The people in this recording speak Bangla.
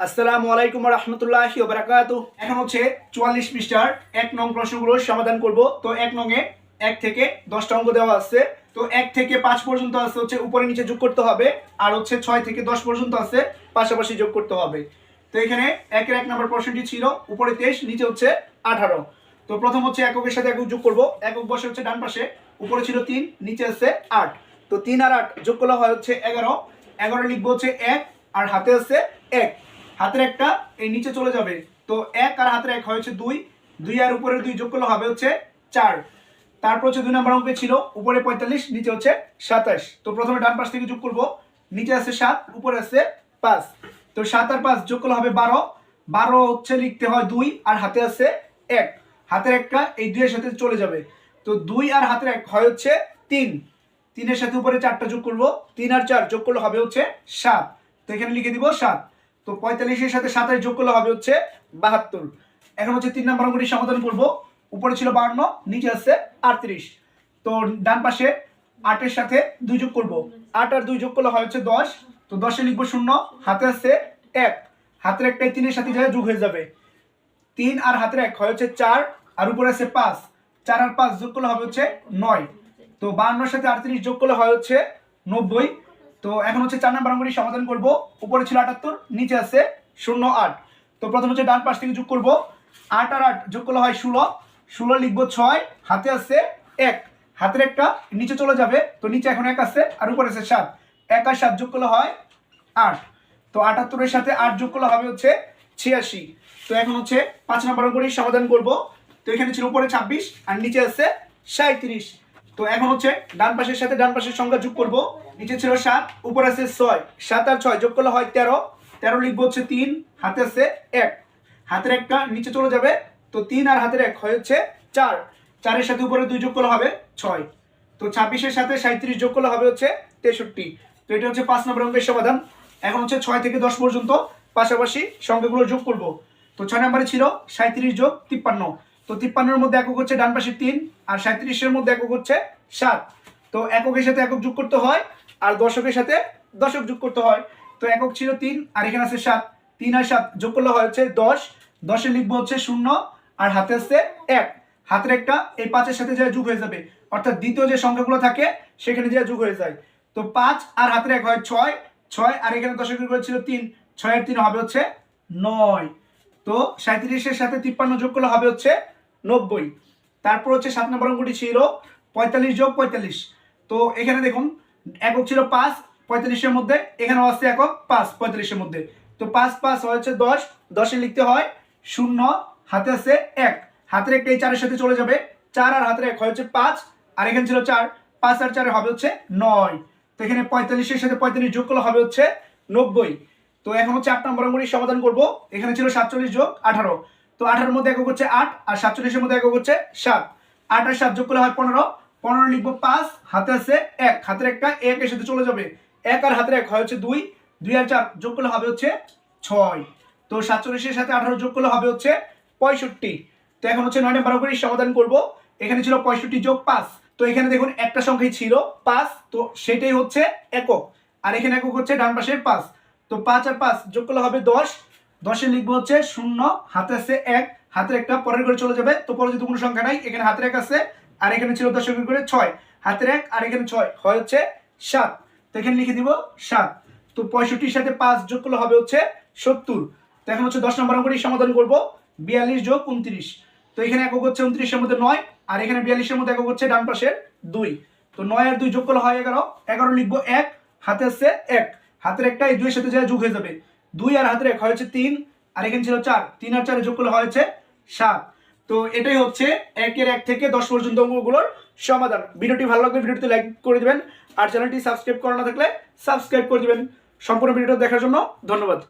আসসালামু আলাইকুম রহমতুল্লাহি ওবরাকাত এখন হচ্ছে চুয়াল্লিশ পৃষ্ঠার এক নং প্রশ্নগুলোর সমাধান করব। তো এক নংয়ে এক থেকে দশটা অঙ্ক দেওয়া আছে। তো এক থেকে পাঁচ পর্যন্ত আছে হচ্ছে উপরে নিচে যোগ করতে হবে। আর হচ্ছে ছয় থেকে দশ পর্যন্ত আছে, পাশাপাশি যোগ করতে হবে। তো এখানে একের এক নম্বর প্রশ্নটি ছিল, উপরে তেইশ, নিচে হচ্ছে আঠারো। তো প্রথম হচ্ছে এককের সাথে একক যোগ করব। একক বসে হচ্ছে ডান পাশে, উপরে ছিল তিন, নিচে আছে আট। তো তিন আর আট যোগ করলে হয় হচ্ছে এগারো। এগারো লিখব হচ্ছে এক, আর হাতে আছে এক। হাতের একটা এই নিচে চলে যাবে। তো এক আর হাতের এক হয়েছে দুই। দুই আর উপরের দুই যোগ করলে হবে হচ্ছে চার। তারপর হচ্ছে দুই নম্বর অঙ্কে ছিল উপরে পঁয়তাল্লিশ, নিচে হচ্ছে সাতাশ। তো প্রথমে ডান পাশ থেকে যোগ করব। নিচে আছে সাত, উপরে আছে পাঁচ। তো সাত আর পাঁচ যোগ করলে হবে বারো। বারো হচ্ছে লিখতে হয় দুই আর হাতে আছে এক। হাতের একটা এই দুইয়ের সাথে চলে যাবে। তো দুই আর হাতের এক হয় হচ্ছে তিন। তিনের সাথে উপরে চারটা যোগ করব। তিন আর চার যোগ করলে হবে হচ্ছে সাত। তো এখানে লিখে দিব সাত। তো পঁয়তাল্লিশের সাথে সাতাশ যোগ করলে হবে হচ্ছে বাহাত্তর। এখন হচ্ছে তিন নম্বর অঙ্কটি সমাধান করব। উপরে ছিল বাহান্ন, নিচে আছে আটত্রিশ। তো ডান পাশে আটের সাথে দুই যোগ করব। আট আর দুই যোগ করলে হয় হচ্ছে দশ। তো দশে লিখব শূন্য, হাতে আছে এক। হাতের একটাই তিনের সাথে যায় যোগ হয়ে যাবে। তিন আর হাতের এক হয় হচ্ছে চার, আর উপরে আছে পাঁচ। চার আর পাঁচ যোগ করলে হবে হচ্ছে নয়। তো বাহান্নর সাথে আটত্রিশ যোগ করলে হয় হচ্ছে নব্বই। তো এখন হচ্ছে চার নাম্বার অঙ্কটি সমাধান করব। উপরে ছিল আটাত্তর, নিচে আছে শূন্য আট। তো প্রথম হচ্ছে ডান পাশ থেকে যোগ করব। আট আর আট যোগ করলে হয় ষোলো। ষোলো লিখব ছয়, হাতে আছে এক। হাতের একটা নিচে চলে যাবে, তো নিচে এখন এক আছে, আর উপরে আছে সাত। এক আর সাত যোগ করলে হয় আট। তো আটাত্তরের সাথে আট যোগ করলে হবে হচ্ছে ছিয়াশি। তো এখন হচ্ছে পাঁচ নাম্বার অঙ্কটি সমাধান করব। তো এখানে ছিল উপরে ছাব্বিশ, আর নিচে আছে সাঁত্রিশ তো এখন হচ্ছে ডান পাশের সাথে ডান পাশের সংখ্যা যোগ করব। নিচে ছিল সাত, উপরে আছে ছয়। সাত আর ছয় যোগ করলে হয় তেরো। তেরো লিখব হচ্ছে তিন, হাতে আছে এক। হাতের একটা নিচে চলে যাবে, তো তিন আর হাতের এক হয় হচ্ছে চার। চারের সাথে উপরে দুই যোগ করলে হবে ছয়। তো ছাব্বিশের সাথে সাঁত্রিশ যোগ করলে হবে হচ্ছে তেষট্টি। তো এটা হচ্ছে পাঁচ নম্বর অঙ্কের সমাধান। এখন হচ্ছে ছয় থেকে দশ পর্যন্ত পাশাপাশি সংখ্যাগুলো যোগ করব। তো ছয় নম্বরে ছিল সাঁত্রিশ যোগ তিপ্পান্ন। তো তিপ্পান্নর মধ্যে একক হচ্ছে ডান পাশে তিন, আর সাঁত্রিশের মধ্যে একক হচ্ছে সাত। তো এককের সাথে একক যোগ করতে হয়, আর দশকের সাথে দশক যোগ করতে হয়। তো একক ছিল তিন, আর এখানে আছে সাত। তিন আর সাত যোগ করলে হয় হচ্ছে দশ। দশে লিখব হচ্ছে শূন্য, আর হাতে আসছে এক। হাতের একটা এই পাঁচের সাথে যা যোগ হয়ে যাবে, অর্থাৎ দ্বিতীয় যে সংখ্যাগুলো থাকে, সেখানে যা যোগ হয়ে যায়। তো পাঁচ আর হাতের এক হয় ছয় ছয় আর এখানে দশকের করে ছিল তিন, ছয়ের তিন হবে হচ্ছে নয়। তো সাঁত্রিশের সাথে তিপ্পান্ন যোগ করলে হবে হচ্ছে নব্বই। তারপর হচ্ছে সাত নম্বর অঙ্কটি ছিল পঁয়তাল্লিশ যোগ পঁয়তাল্লিশ। তো এখানে দেখুন, একক ছিল পাঁচ, পঁয়তাল্লিশের মধ্যে, এখানেও আছে একক পাঁচ, পঁয়তাল্লিশের মধ্যে। তো পাঁচ পাঁচ হচ্ছে দশ, দশে লিখতে হয় শূন্য, হাতে আছে এক। হাতের একটা এই চারের সাথে চলে যাবে চার আর হাতের এক হচ্ছে পাঁচ, আর এখানে ছিল চার, পাঁচ আর চারে হবে হচ্ছে নয়। তো এখানে পঁয়তাল্লিশের সাথে পঁয়তাল্লিশ যোগ করলে হবে হচ্ছে নব্বই। তো এখন হচ্ছে আট নম্বর অঙ্কটি সমাধান করব। এখানে ছিল সাতচল্লিশ যোগ আঠারো। তো আঠারোর মধ্যে একক হচ্ছে আট আর সাতচল্লিশের মধ্যে একক হচ্ছে সাত। আট আর সাত যোগ করলে হয় পনেরো। পনেরো লিখব পাঁচ, হাতে আছে এক। হাতের একটা এক এর সাথে চলে যাবে। এক আর হাতের এক হয় হচ্ছে দুই। দুই আর চার যোগ করলে হবে হচ্ছে ছয়। তো সাতচল্লিশের সাথে আঠারো যোগ করলে হবে হচ্ছে পঁয়ষট্টি। তো এখন হচ্ছে নয় নম্বর অঙ্কটি সমাধান করব। এখানে ছিল পঁয়ষট্টি যোগ পাঁচ। তো এখানে দেখুন একটা সংখ্যাই ছিল পাঁচ। তো সেটাই হচ্ছে একক। আর এখানে একক হচ্ছে ডান পাশের পাঁচ। তো পাঁচ আর পাঁচ যোগ করলে হবে দশ। দশে লিখব হচ্ছে শূন্য হাতে আছে এক, হাতের একটা পরের করে চলে যাবে। তো পরে যদি কোনো সংখ্যা নাই, এখানে হাতের এক আছে, আর এখানে ছিল দশকের করে ছয়। হাতের এক আর এখানে ছয়, হয় হচ্ছে সাত। তো এখানে লিখে দিব সাত। তো পঁয়ষট্টির সাথে পাঁচ যোগ করলে হবে হচ্ছে সত্তর। তো এখন হচ্ছে দশ নম্বর অঙ্কটি সমাধান করব। বিয়াল্লিশ যোগ উনত্রিশ। তো এখানে একক হচ্ছে উনত্রিশের মধ্যে নয়, আর এখানে বিয়াল্লিশের মধ্যে একক হচ্ছে ডান পাশের দুই। তো নয় আর দুই যোগ করলে হয় এগারো। এগারো লিখব এক হাতে আছে এক। হাতের একটা এই দুইয়ের সাথে যা যোগ হয়ে যাবে। দুই আর হাতের এক হয়েছে তিন, আর এখানে ছিল চার। তিন আর চারে যোগ করলে হয়েছে সাত। তো এটাই হচ্ছে একের এক থেকে দশ পর্যন্ত অঙ্কগুলোর সমাধান। ভিডিওটি ভালো লাগবে ভিডিওটি লাইক করে দেবেন, আর চ্যানেলটি সাবস্ক্রাইব করা না থাকলে সাবস্ক্রাইব করে দেবেন। সম্পূর্ণ ভিডিওটা দেখার জন্য ধন্যবাদ।